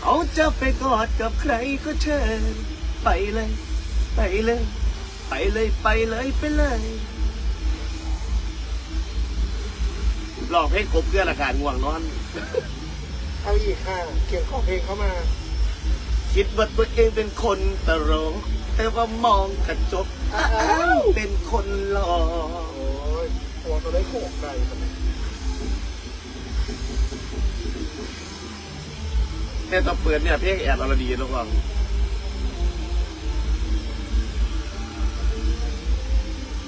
เขาจะไปกอดกับใครก็เชิญไปเลย ไปเลย ไปเลยไปเลยไปเลยลองเพลงกบเพื่อนอาการง่วงนอน เอาอีกค่ะเขียนข้อเพลงเข้ามา คิดว่าตัวเองเป็นคนตลกแต่ว่ามองกระจกอ้าวเป็นคนหล่อโอ้ยตัวตัวได้โขกไก่ทำไม แม่ตองเปิดเนี่ยเพลงแอบอรดีระวัง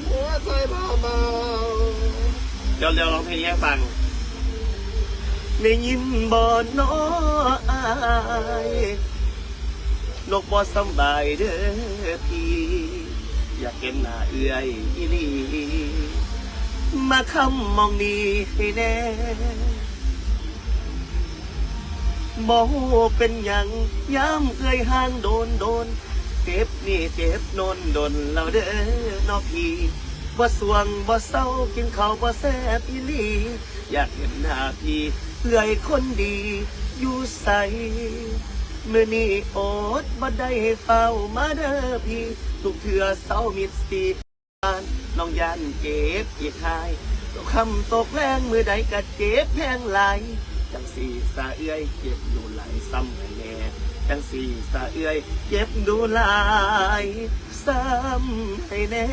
หัวใจเบาเบาเดี๋ยวเดี๋ยวร้องเพลงให้ฟังได้ยินบ่น้ออายนกบ่สำบายเด้อพี่ อยากเห็นหน้าเอื้อยอีลีมาคำมองนี้ให้แน่ บ่ฮู้เป็นหยังย้ำเอื้อยห่างโดนโดนเจ็บนี่เจ็บนนโดนเราเด้อนอพี่บ่สวงบ่เศร้ากินข้าวบ่แซ่บอีหลีอยากเห็นหน้าพี่เอื้อยคนดีอยู่ใสเมื่อนี้อดบ่ได้เฝ้ามาเด้อพี่ทุกเทื่อเศร้ามิดสีานน้องยันเจ็บอีกหายตกคำตกแรงมือใดก็เจ็บแพงไหลาย จังสีสาเอื้อยเจ็บดูไหลายซ้ำให้แน่จังสีสาเอื้อยเจ็บดูไหลายซ้ำให้แน่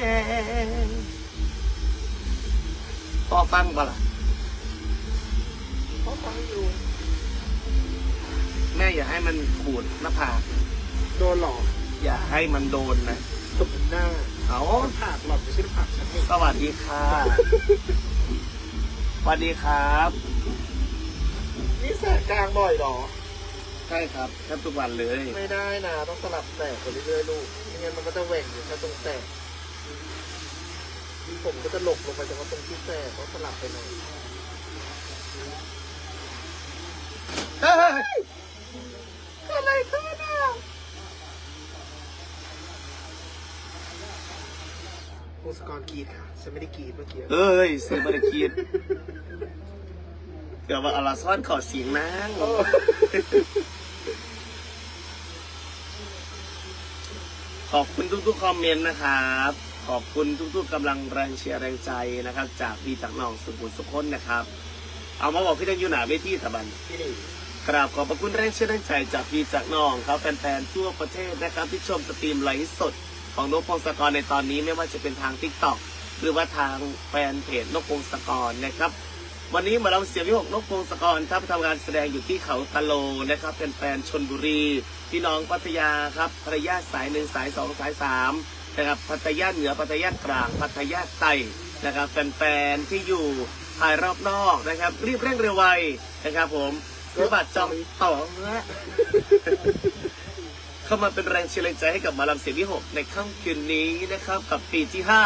พอฟังบ่ล่ะเขาฟังอยู่ แม่อย่าให้มันขูดหน้าผากโดนหลอก อย่าให้มันโดนนะตบหน้าเอามันผากหลอกไม่ใช่ผากฉันเองสวัสดีค่ะ สวัสดีครับนี่ แสกกลางบ่อยเหรอ ใช่ครับแทบทุกวันเลยไม่ได้นะต้องสลับแสกไปเรื่อยๆลูกไม่งั้นมันก็จะแหว่งอยู่แค่ตรงแสกผมก็จะหลบลงไปเฉพาะตรงที่แสกต้องสลับไปหน่อยเฮ้ยอะไรขึ้นอะพงศกรกรีดค่ะฉันไม่ได้กรีดเมื่อกี้ เอ้ยซื้อมาได้คิด เดี๋ยวว่าอลาซ่อนขอเสียงนางเออขอบคุณทุกๆคอมเมนต์นะครับ ขอบคุณทุกๆกำลังแรงเชียร์แรงใจนะครับ จากพี่จากน้องสุขุมสุขนนะครับ เอามาบอกพี่ตังอยู่หนาเวทีตะบันพี่หนิงกราบขอบพระคุณแรงเชียร์แรงใจจากพี่จากน้องครับแฟนๆทั่วประเทศนะครับ ที่ชมสตรีมไลฟ์สดของนกพงศกรในตอนนี้ไม่ว่าจะเป็นทางทิกตอกหรือว่าทางแฟนเพจนกพงศกรนะครับ วันนี้มาเราเสียงวิหกนกพงศกรครับทำงานแสดงอยู่ที่เขาตะโลนะครับเป็นแฟนชนบุรีพี่น้องพัทยาครับพัทยาสายหนึ่งสายสองสายสามนะครับพัทยาเหนือพัทยากลางพัทยาใต้นะครับแฟนๆที่อยู่ภายรอบนอกนะครับ รีบเร่งเร็วไวนะครับ ผมซื้อบัตรจองต่อนะ เข้ามาเป็นแรงเชียร์แรงใจให้กับมาลำเสียงวิหกในค่ำคืนนี้นะครับกับปีที่ห้า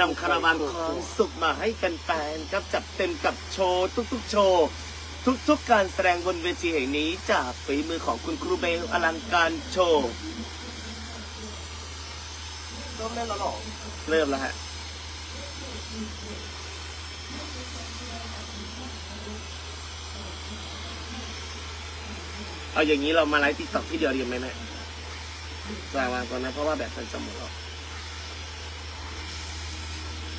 นำคาราวานความสุขมาให้แฟนๆครับจัดเต็มกับโชว์ทุกๆ โชว์ทุกๆ การแสดงบนเวทีแห่งนี้จากฝีมือของคุณครูเบลอลังการโชว์เริ่มเล่นแล้วหรอเริ่มแล้วฮะเอาอย่างนี้เรามาไลฟ์ติ๊กต็อกที่เดียวดีไหมแม่ วางวางก่อนนะเพราะว่าแบตมันจะหมดแล้ว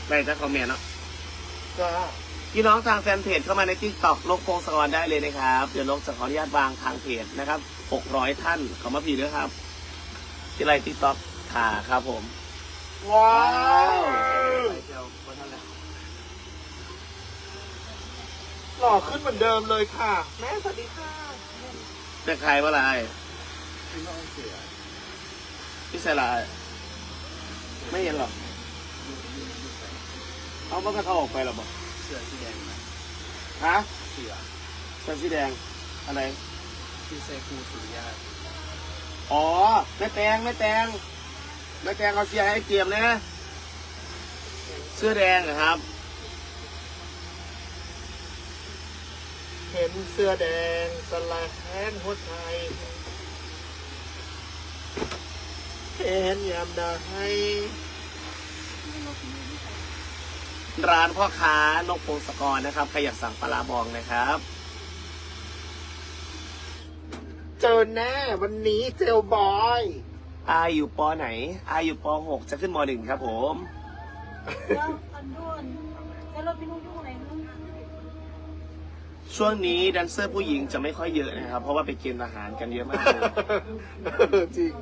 ไปถ้าคอมเมนต์เนาะจ้าพี่น้องทางแฟนเพจเข้ามาในทิกตอกลกโพงสกรได้เลยนะครับ เดี๋ยวลกจะขออนุญาตวางทางเพจนะครับ600ท่านขอมาพีด้วยครับที่ไรทิกตอกค่ะครับผม ว้าวเดี๋ยวมาท่านแล้วหล่อขึ้นเหมือนเดิมเลยค่ะ แม่สวัสดีค่ะ จะใครว่าอะไร พี่ใส่ลายไม่เห็นหรอกเอามันก็เขาออกไปหรอบอกเสือสีแดงนะฮะเสือเสื้อสีแดงอะไรที่เซคูสุริยาอ๋อแม่แตงแม่แตงแม่แตงเอาเสียให้เกียมนะ เสื้อแดงเหรอครับเห็นเสื้อแดงสลายแทนหัวใจเห็นยามใดร้านพ่อค้านกพงศกรนะครับใครอยากสั่งปลาร้าบองนะครับจเจอแน่วันนี้เจลบอยอาอยู่ปไหนอาอยู่ปหกจะขึ้นมหนึ่งครับผม แล้วอันด้วนแล้วรถพี่นุ่งยุ่งอะไรนุ่งช่วงนี้แดนเซอร์ผู้หญิงจะไม่ค่อยเยอะนะครับ เพราะว่าไปเกณฑ์ทหารกันเยอะมากเลย จริง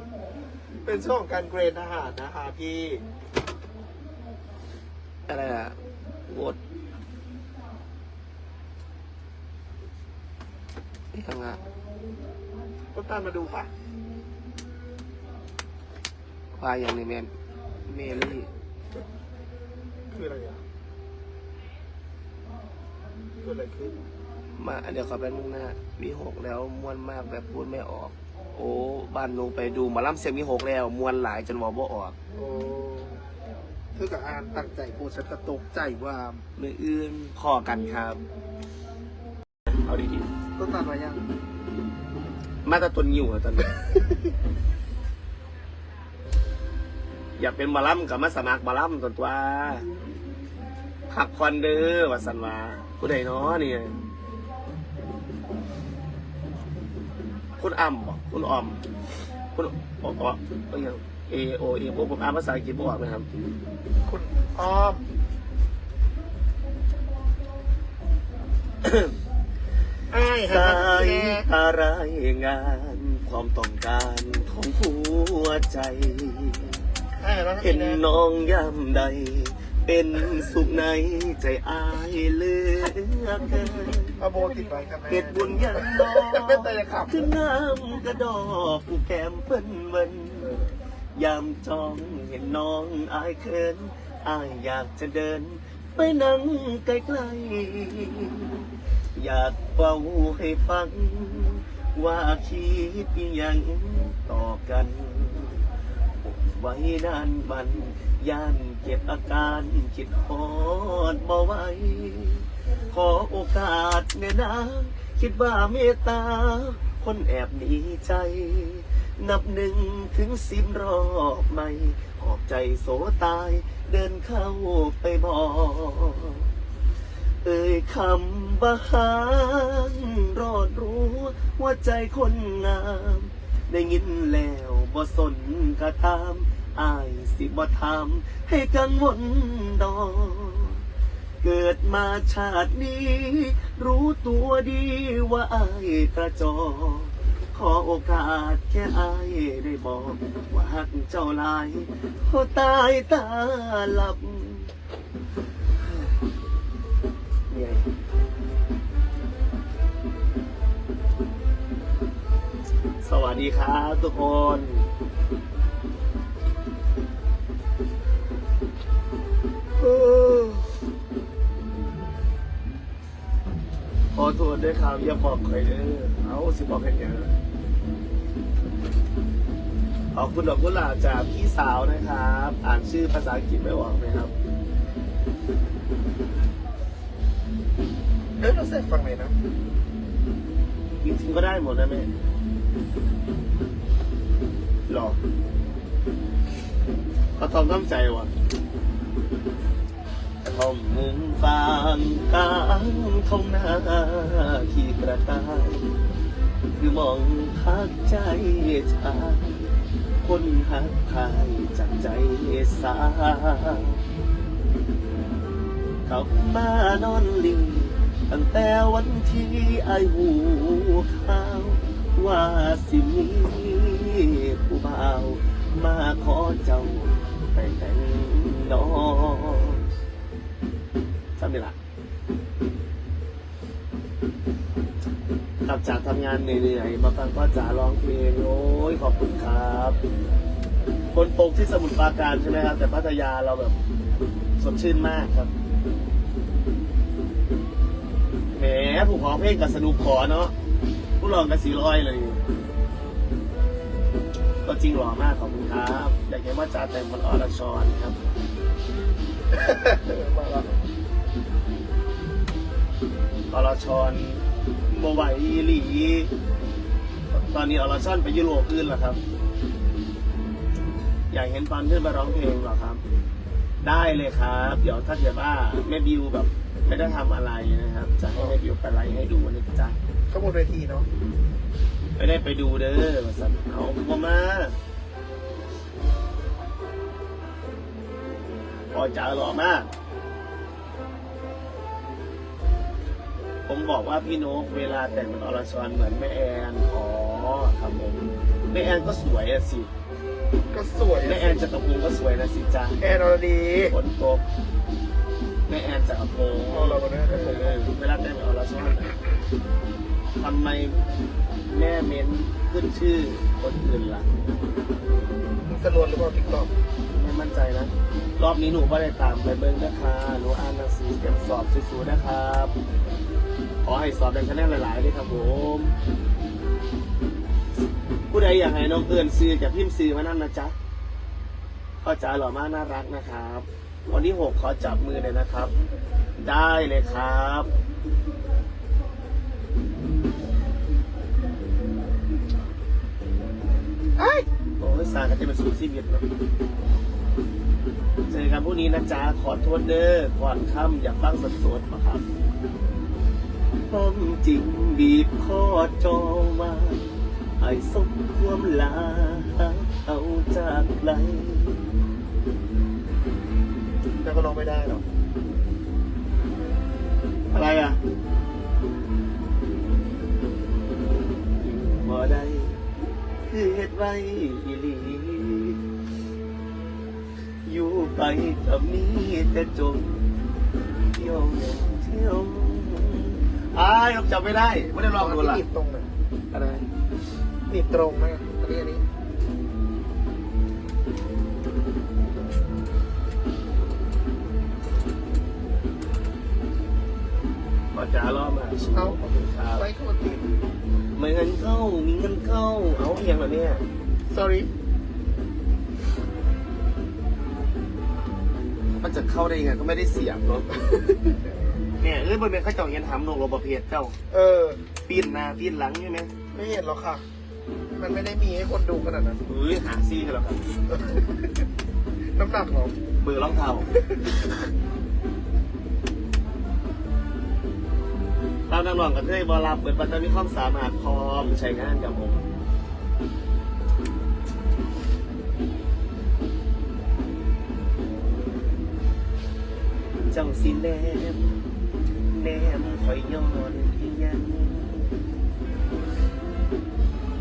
เป็นช่วงของการเกรนอาหารนะคะพี่ อะไรอะวดยังอะก็ตามมาดูค่ะว่าอย่างนี้แมนเมลี่คืออะไรอะคืออะไรขึ้นมาเดี๋ยวขอแป๊บนึงนะมีหกแล้วมวนมากแบบพูดไม่ออก โอ้บ้านหนูไปดูหมาล่ำเสียงมีหกแล้ว มวนหลายจนบอกว่าออกโอ้เธอกับอานตั้งใจพูดฉันก็ตกใจว่ามืออื่นพอกันครับ เอาดีต้นตาลมายัง ๆมาแตาตนอยู่อะตอนนี้ อยากเป็นหมาล่ำกับมาสมัครหมาล่ำตนตัวผักควันเด้อวัสันวาผู้ใดเนาะเนี่ย คุณอ่ำบอกคุณออม คุณออกออกเอโอเอผมอ่านภาษาอังกฤษบ่ออกนะครับ คุณอ้อมอ้ายสาหายแน่อะไรงานความต้องการของหัวใจอ้ายแล้วเห็นน้องยามใด เป็นสุขในใจอายเหลือกเกินเอาโบติดไปกันแม่เห็ดบุญยังนอเป็นแต่จะขับ ขึ้นน้ำกระดอกผู้แก้มเปิ้นเวินยามจองเห็นน้องอายเขินอายอยากจะเดิน ไปนั่งใกล้ๆอยากเป่าให้ฟัง ว่าคิดอิหยังต่อกันไว้นานวัน ย่านเก็บอาการคิดฮอดบ่ไหวขอโอกาสเนยนะ คิดว่าเมตตา คนแอบหนีใจ นับหนึ่งถึงสิบรอบไม่ออกใจโสตาย เดินเข้าไปบอก เอ่ยคำว่าหางรอดรู้ว่าใจคนงาม ได้ยินแล้วบ่สนกระทำ อายสิบ่ทำให้กังวลดอกเกิดมาชาตินี้ รู้ตัวดีว่าอายกระจอกขอโอกาสแค่อายได้บอก ว่าหักเจ้าลายพอตายตาหลับเนี่ยสวัสดีครับทุกคน ขอโทษด้วยครับอย่าบอกใครเด้อเอาสิบอกให้ยังขอบคุณดอกกุหลาบจากพี่สาวนะครับ อ่านชื่อภาษาอังกฤษไม่ออกไหมครับเอ้ยเราเสร็จฟังไหนนะจริงๆก็ได้หมดนะแม่หรอเขาทอมท้ำใจว่ะ ทอมมุมฟางกลางท้องนาที่กระต่ายคือมองพักใจชาคนหักทายจากใจสาเขามานอนลิงตั้งแต่วันที่ไอหูข่าว ว่าสิมีผู้บ่าว มาขอเจ้าไปแต่งดอก จำได้ละกลับจากทำงานเหนื่อยๆมาฟังพ่อจ๋าร้องเพลงโอ้ยขอบคุณครับ คนตกที่สมุทรปราการใช่ไหมครับ แต่พัทยาเราแบบสดชื่นมากครับแหมผู้ขอเพลงกับสนุกขอเนาะผู้ลองกับสีร้อยเลยก็จริงหล่อมากขอบคุณครับ อยากเห็นว่าจ่าแต่งบนอรชรครับ มาแล้วอรชรโมไหวอีหลี ตอนนี้อรชรไปยุโรปอื่นแล้วครับ อยากเห็นตอนขึ้นมาร้องเพลงเหรอครับ ได้เลยครับ เดี๋ยวถ้าเกิดว่าแม่บิวแบบ ไม่ได้ทำอะไรนะครับ จะให้แม่บิวไปไลฟ์ให้ดูนะจ๊ะข้างบนเวทีเนาะไม่ได้ไปดูเด้อมาสั่นเอาบ่มาพอจ๋าหล่อมาก ผมบอกว่าพี่นกเวลาแต่งเป็นอรชรเหมือนแม่แอนอ๋อครับผมแม่แอนก็สวยอะสิก็สวยแม่แอนจักรพงศ์ก็สวยนะสิจ้าแอนอรดีฝนตกแม่แอนจักรพงศ์อ๋อเราก็ได้จักรพงศ์เออเวลาแต่งเป็นอรชรอะทำไมแม่เม้นขึ้นชื่อคนอื่นล่ะมึงสนวนหรือเปล่าติ๊กต็อกไม่มั่นใจนะ รอบนี้หนูก็ได้ตามไปเบิ้งนะคะหนูอ่านหนังสือเตรียมสอบสู้ๆนะครับ ขอให้สอบได้คะแนนหลายๆเลยครับผมผู้ใดอยากให้น้องเอิญซื้อจะพิมพ์ซื้อมานั่นนะจ๊ะพ่อจ๋าหล่อมากน่ารักนะครับ วันที่หกขอจับมือเลยนะครับ ได้เลยครับ ไอ้ยโอ้ยสากันจะเป็นสูตรซีเบียดเนเจอกันพรุ่งนี้นะจ๊ะขอโทษเด้อก่อนค่ำอย่าฟังสดๆมาครับ ผมจริงบีบคอจอมาไอ้สมความลาเอาจากไกลแล้วก็ร้องไม่ได้หรอก อะไรอะบ่ได้คือเฮ็ดไว้อีหลีอยู่ไปก็มีแต่จมเที่ยวเที่ยว อ้ายผมจำไม่ได้ ไม่ได้ลองดูที่ละหนีบตรงน่ะอะไรหนีบตรงไหมอันนี้อันนี้พอจ๋ารอบมาเอาขอบคุณครับไว้เข้ามาติดไม่เงินเข้า มีเงินเข้า เอาเอียงเหรอเนี่ย sorry มันจะเข้าได้ยังไงก็ไม่ได้เสียบเนาะ เนี่ยเอ้ยบนเป็นข้าเจ้าเห็นหำนกโรบเพจเจ้าเออ ปีนหน้าปีนหลังใช่ไหมไม่เห็นหรอกค่ะ มันไม่ได้มีให้คนดูขนาดนั้น เฮ้ยหาซี่กันแล้วครับน้ำหนักเหรอเบอร์รองเท้าเรานักร้องกับเทยบอรับเปิดปัตตานีความสามารถพร้อมใช้งานกับผมเจ้าสิแนม แนมคอยย้อนที่ยัง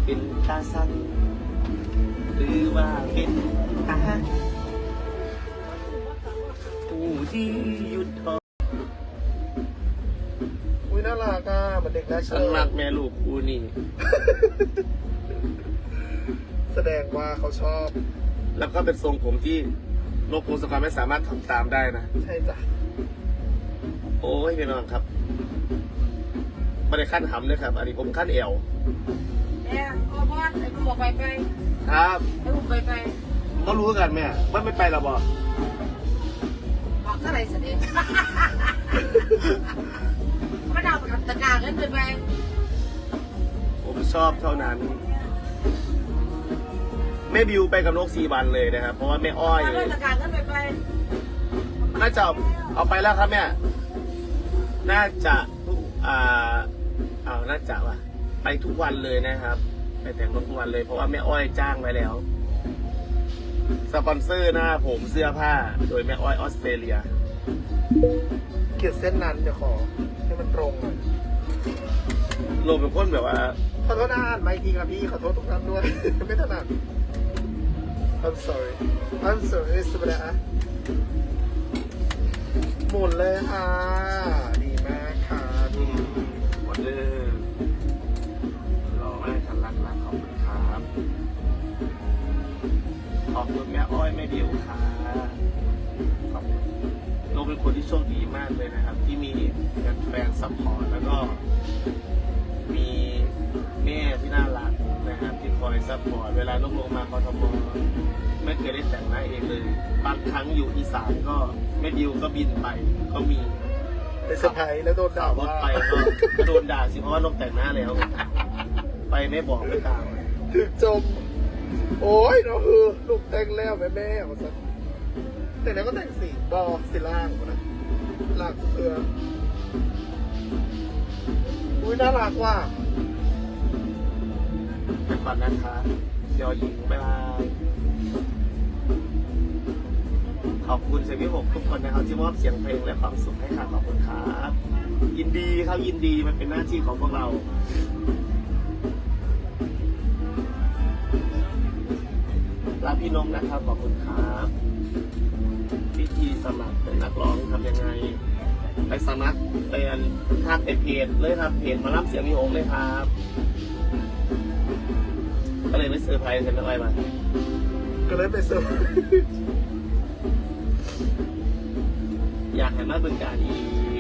เป็นตาสั้นหรือว่าเป็นตาผู้ที่หยุดทออุ้ยน่ารักอะเหมือนเด็กน่าเชื่ฉันรักแม่ลูกคู่นี่ แสดงว่าเขาชอบ แล้วก็เป็นทรงผมที่โลกภูสกรไม่สามารถทำตามได้นะ ใช่จ้ะ โอ้ยพี่น้องครับไม่ได้ขั้นหำเลยครับ อันนี้ผมขั้นเอวแม่พอบอสไอ้กูบอกไปไปครับไอ้กูไปไปก็รู้กันแม่ว่าไม่ไปหรอบอบอกเท่าไหร่เสด็จไม่ได้เอาไปกับตะกร้าเงินไปไปผมชอบเท่านั้นแม่บิวไปกับนกสีวันเลยนะครับ เพราะว่าแม่อ้อยเอาเงินตะกร้าเงินไปไปน่าจะเอาเอาไปแล้วครับแม่ น่าจะทุกอ่าเอาน่าจะว่ะ ไปทุกวันเลยนะครับ ไปแต่งรถทุกวันเลยเพราะว่าแม่อ้อยจ้างไว้แล้ว สปอนเซอร์หน้าผมเสื้อผ้า โดยแม่อ้อยออสเตรเลีย เกลียดเส้นนั้นเดี๋ยวขอ ให้มันตรงหน่อยรวมเป็นคนแบบว่า ขอโทษนะอ่านไม่จริงครับพี่ ขอโทษทุกท่านด้วย ไม่ถนัด I'm sorry I'm sorry สุดาหมุนเลยค่ะ อบคุณแม่อ้อยแม่บิวค่ะขอบคุณโนเป็นคนที่โชคดีมากเลยนะครับ ที่มีแฟนซัพพอร์ตแล้วก็มีแม่ที่น่ารักนะครับที่คอยซัพพอร์ตเวลาลงลงมากทมไม่เคยได้แต่งหน้าเองเลยบางครั้งอยู่อีสานก็แม่ดิวก็บินไปก็มีไปเซอร์ไพรส์แล้วโดนด่าขับรว่าถไปก็โดนด่าสิเพราะว่าลงแต่งหน้าแล้ว ไปไม่บอกไม่ตามถึกจม โอ้ยเราคือลูกแต่งแล้วแม่แม่ของฉันแต่แล้วก็แต่งสีบอสีล่างนะหล่างเสืออุ้ยน่ารักว่ะไปก่อนนะคะเดี๋ยวหญิงบ๊ายบายขอบคุณเซมิหกทุกคนนะครับที่มอบเสียงเพลงและความสุขให้ค่ะขอบคุณครับ ยินดีครับยินดีมันเป็นหน้าที่ของพวกเรา รับพี่นงนะครับ ขอบคุณครับวิธีสมัครเป็นนักร้องทำยังไง ไปสมัครเป็นทางเพจเลยครับเพจมารับเสียงมีโองเลยครับ ก็เลยไม่เซอร์ไพรส์กันอะไรมาก็เลยไปเซอร์อยากให้มาบึงการอี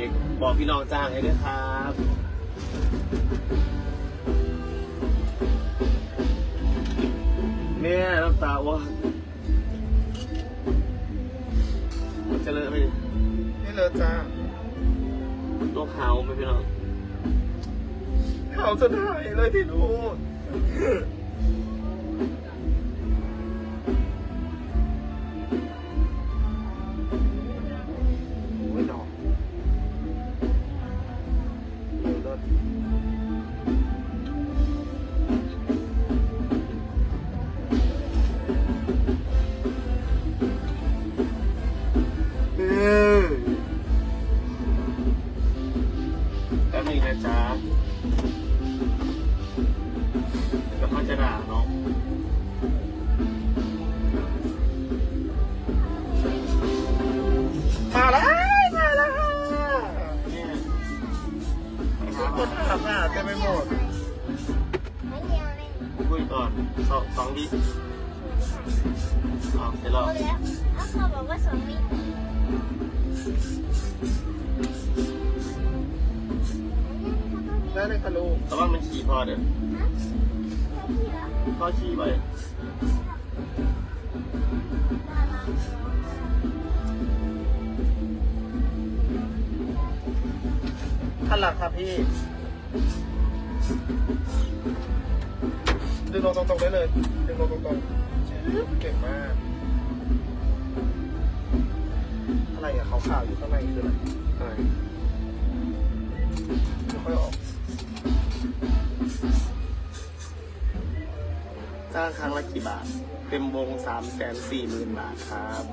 ก บอกพี่น้องจ้างให้ด้วยครับเนี่ยน้ำ ตาว่ามันจะเลอะไปดินี่เลยจ้าตัวขาวไปพี่น้องเขาจนหายเลยที่นู่ พอขี่ไปขั้นหลักครับพี่ ดึงลงตรงๆได้เลย ดึงลงตรงๆชื้อเก่งมาก อะไรอะขาวๆอยู่ข้างในคืออะไรอะไรไม่ค่อยออก จ้างครั้งละกี่บาท เต็มวงสามแสนสี่หมื่นบาทครับ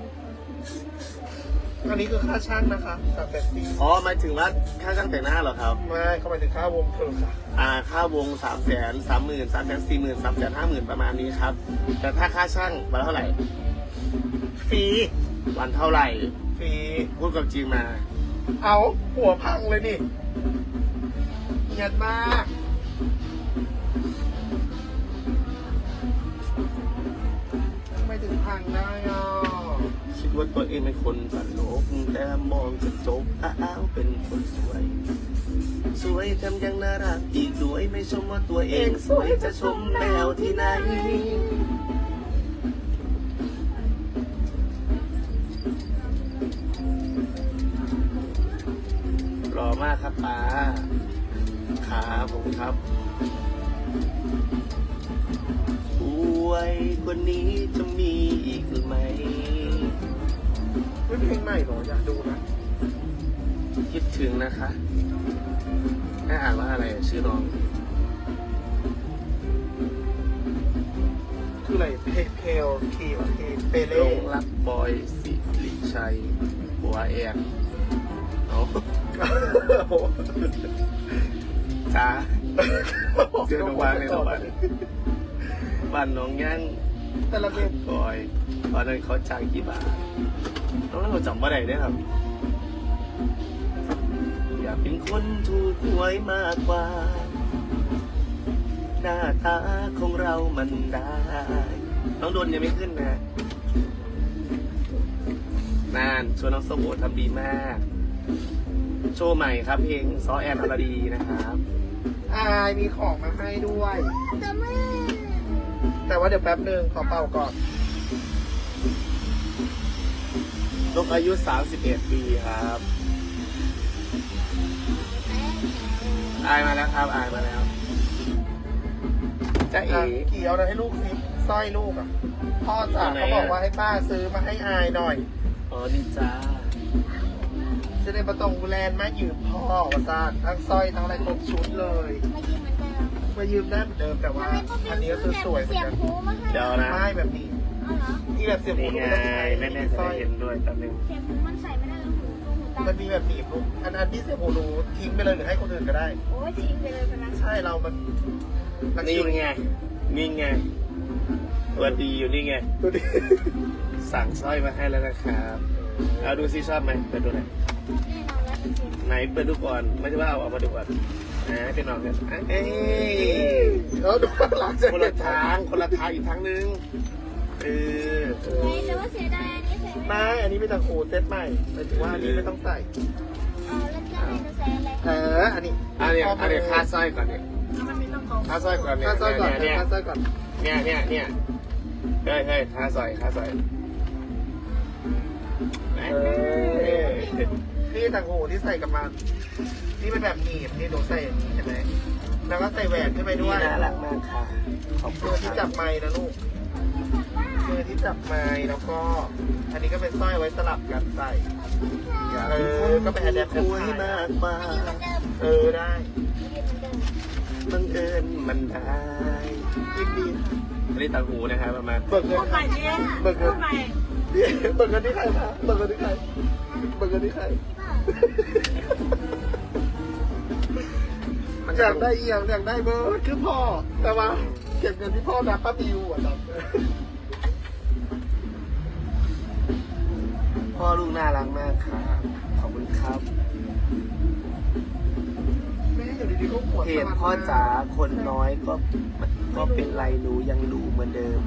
อันนี้คือค่าช่างนะคะสามแปดสี่อ๋อหมายถึงว่าค่าช่างแต่งหน้าเหรอครับ ไม่เข้าไปถึงค่าวงเธอค่ะอ่าค่าวงสามแสนสามหมื่นสามแสนสี่หมื่นสามแสนห้าหมื่นประมาณนี้ครับ แต่ถ้าค่าช่างวันละเท่าไหร่ ฟรีวันเท่าไหร่ ฟรีพูดกับจริงมา เอาหัวพังเลยนี่เงียดมาก ถึงพังได้อะคิดว่าตัวเองเป็นคนตลกแต่มองกระจกอ้าวเป็นคนสวย สวยทำยังน่ารักอีกด้วยไม่ชมว่าตัวเองสวยจะชมแมวที่ไหนรอมากครับป้าขาผมครับ วยกว่านี้จะมีอีกหรือไม่ไม่เพลงใหม่เหรออยากดูนะคิดถึงนะคะให้อ่านว่าอะไรอะชื่อน้องคืออะไรเพเพลคีวะเคเปหลเล่งรักบอยสิริชัยบัวแอนเอาโอ้โหจ้าเจอน้องวางเลยน้องวาง บ้านน้องย่างแต่ละเพลงบอย ตอนนั้นเขาจ้างกี่บาทน้องเราจำว่าไหนได้ครับ อยากเป็นคนถูกหวยมากกว่า หน้าตาของเรามันได้ น้องโดนยังไม่ขึ้นนะนานชวนน้องสมโอทำดีมาก โชว์ใหม่ครับเพลงซอแอนอรดีนะครับอายมีของมาให้ด้วยตัวมือ แต่ว่าเดี๋ยวแป๊บหนึ่งขอเป่าก่อนนกอายุ 31 ปีครับอายมาแล้วครับอายมาแล้วจ้าเอ๋อะกี่เอาอะไรให้ลูกซิสร้อยลูกอะ พ่อจ๋าเขาบอกว่าให้ป้าซื้อมาให้อายหน่อย อ๋อ นี่จ้าจะได้ประตองแลนด์มายืมพ่อประสาททั้งสร้อยทั้งอะไรครบชุดเลยไม่ยิงเหมือนเดิมคมายืมได้เหมือนเดิมแต่ว่าทำไมพ่ออันนี้ซื้ก็อคือแบบสวยเหมืเสีอนยบกันหูมาให้เดี๋ยวนะไม่แบบนี้ เอาเหรอที่แบบเสียบหูนี่ลูกไงไม่ต้องใช้แม่แม่สจะร้อได้ยเห็นด้วยแป๊บนึงเสียบหูมันใส่ไม่ได้แล้วหูตรงหูตามันมีแบบหนีบลูกอันอันที่เสียบหูหนูทิ้งไปเลยหรือให้คนอื่นก็ได้ โอ้ยทิ้งไปเลยพนักใช่เรามันนักนี่ชิงไงนี่ไงตัวดีอยู่นี่ไงตัวนี้สั่งสร้อยมาให้แล้วนะครับ เอาดูซิชอบไหมเปิดดูหน่อยแน่นอนแล้วจริง ไหนเปิดดูก่อนไม่ใช่ว่าเอาออกมาดูก่อนนะพี่น้องกันเอ้ยแล้วดูข้างหลังจะคนละทางคนละทางอีกทางนึงเออๆเฮ้ยแต่ว่าเสียดายอันนี้ใส่ไม่ได้ไม่อันนี้เป็นตะโขเซตใหม่หมายถึงว่าอันนี้ไม่ต้องใส่เออแล้วจะไหนจะใส่อะไรเอออันนี้อันนี้อันนี้ค่าสร้อยก่อนเนี่ยมันไม่ต้องของค่าสร้อยก่อนเนี่ยค่าสร้อยก่อนเนี่ยค่าสร้อยก่อนเนี่ยเนี่ยเนี่ยเฮ้ยเฮ้ยค่าสร้อยค่าสร้อยเออ นี่ต่างหูที่ใส่กับมัน นี่เป็นแบบหนีบนี่หนูใส่อย่างนี้เห็นไหมแล้วก็ใส่แหวนขึ้นไปนี่ด้วยน่ารักมากค่ะ ขอบคุมืณอที่จับไม้นะลูกมือที่จับไม้แล้วก็ อันนี้ก็เป็นสร้อยไว้สลับกันใส่ เออก็เป็นแอดแดปคุยมากมาอันนี้เหมือนเดิมเออได้อันนี้เหมือนเดิมบังเอิญมันได้ยินดีอันนี้ต่างหูนะครับประมาณ เบิกเงิพูนดใหม่ดิเบิกเงิพูนดใหม่เบิกเงินที่ใครคะเบิกเงินที่ใคร เบิกเงินที่ใครอยากได้เอียงอยากได้เบิร์ดคือพ่อ แต่ว่า เก็บเงินที่พ่อนะป้าบิวอะจ๊ะพ่อลูกน่ารักมากครับ ขอบคุณครับแม่อยู่ดีๆก็ปวดเพจพ่อจ๋าคนน้อยก็ก็เป็นไรหนูยังรู้เหมือนเดิม